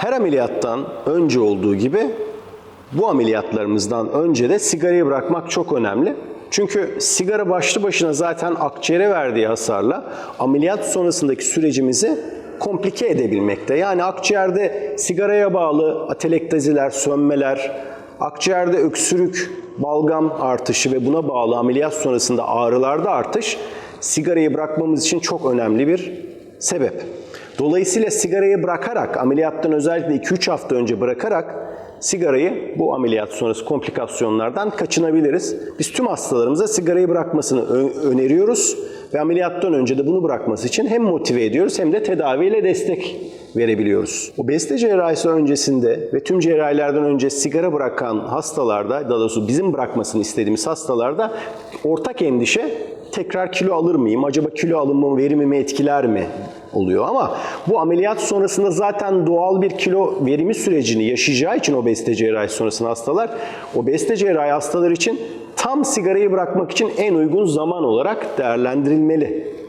Her ameliyattan önce olduğu gibi bu ameliyatlarımızdan önce de sigarayı bırakmak çok önemli. Çünkü sigara başlı başına zaten akciğere verdiği hasarla ameliyat sonrasındaki sürecimizi komplike edebilmekte. Yani akciğerde sigaraya bağlı atelektaziler, sönmeler, akciğerde öksürük, balgam artışı ve buna bağlı ameliyat sonrasında ağrılarda artış sigarayı bırakmamız için çok önemli bir sebep. Dolayısıyla sigarayı bırakarak, ameliyattan özellikle 2-3 hafta önce bırakarak sigarayı bu ameliyat sonrası komplikasyonlardan kaçınabiliriz. Biz tüm hastalarımıza sigarayı bırakmasını öneriyoruz ve ameliyattan önce de bunu bırakması için hem motive ediyoruz hem de tedaviyle destek verebiliyoruz. Obezite cerrahisi öncesinde ve tüm cerrahilerden önce sigara bırakan hastalarda, daha doğrusu bizim bırakmasını istediğimiz hastalarda ortak endişe tekrar kilo alır mıyım? Acaba kilo alımı verimimi etkiler mi? Oluyor ama bu ameliyat sonrasında zaten doğal bir kilo verimi sürecini yaşayacağı için obezite cerrahisi sonrasında hastalar obezite cerrahi hastalar için tam sigarayı bırakmak için en uygun zaman olarak değerlendirilmeli.